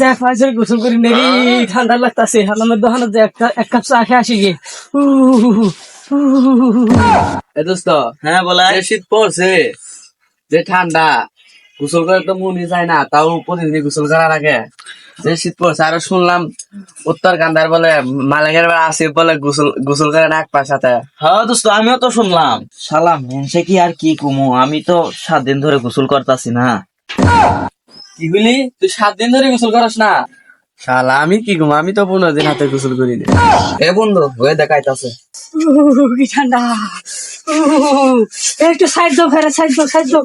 যাক পাঁচজন গোসল করি নাকি ঠান্ডা লাগতাছে আমার দোকানে যে এক- কাপ চা খেয়ে আসি গে এ দোস্ত হ্যাঁ বলা শীত পড়ছে যে ঠান্ডা গোসল করে তো মনই যায় না তাও প্রতিদিন গোসল করার আগে যে শীত পড়ছে আরও শুনলাম উত্তর কান্দার বলে মালিকের বেলা আসিফ বলে গোসল গোসল করে না এক পার সাথে হ্যাঁ দোস্ত আমিও তো শুনলাম সালাম সে কি আর কি কুমু আমি তো সাত দিন ধরে গোসল করতাছি না কি বলি তুই সাত দিন ধরে গোসল করাস না? শালা আমি কি ঘুম আমি তো পনেরো দিন হাতে গোসল করি না। এ বন্ধু হয়ে দেখাইতাছে। কি ঠান্ডা। একটু সাইড দাও ফেরে সাইড দাও সাইড দাও।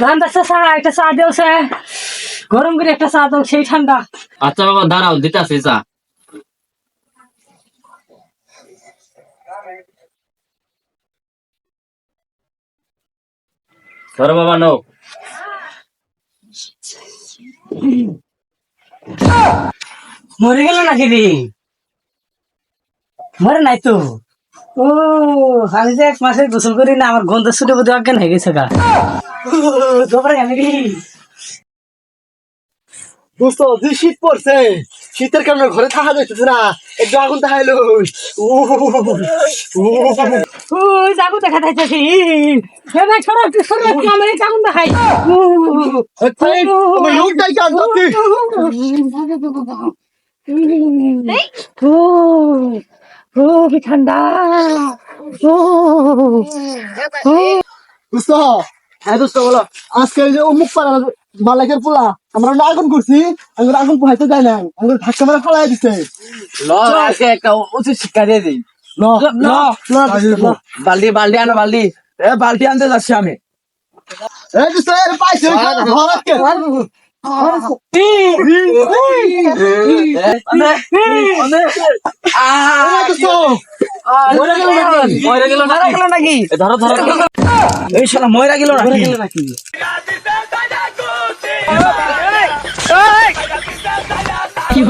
ধান দাসা চা একটা চা দেও সে গরম করে একটা চা দাও সেই ঠান্ডা। আচ্ছা বাবা দাঁড়াও দিতাছি চা। ধরো বাবা নো মরে গেল নাকি রে? মরে নাই তো? ও, আমি যে এক মাসের গোসল করি না, আমার গন্ধ ছুটে বোধ অজ্ঞান হয়ে গেছে গা? তোমরা দোস্ত যে শীত পড়ছে। শীতের কারণে ঘরে থাকা যাইতেছে না। একটু আগুন তাহাইলো ও যাব দেখা যাইতেছি। ঠান্ডা। দোস্ত হ্যাঁ দোস্ত বলো। আজকে যে অমুক পাড়া মালাকের পোলা আমরা না আগুন করছি আমি আগুন পোহাইতে যাই না আমাদের ধাক্কা মেরে ফালাই দিছে ল আজকে একটা উচিত শিক্ষা দিয়ে দিই ল ল ল ল বালতি বালতি আনো বালতি এ বালতি আনতে যাচ্ছি আমি এই দোস্ত এর পাইছে ঘর আজকে দোস্ত ময়রা গেল নাকি ধরো ধরো এই শালা ময়রা গেল নাকি কি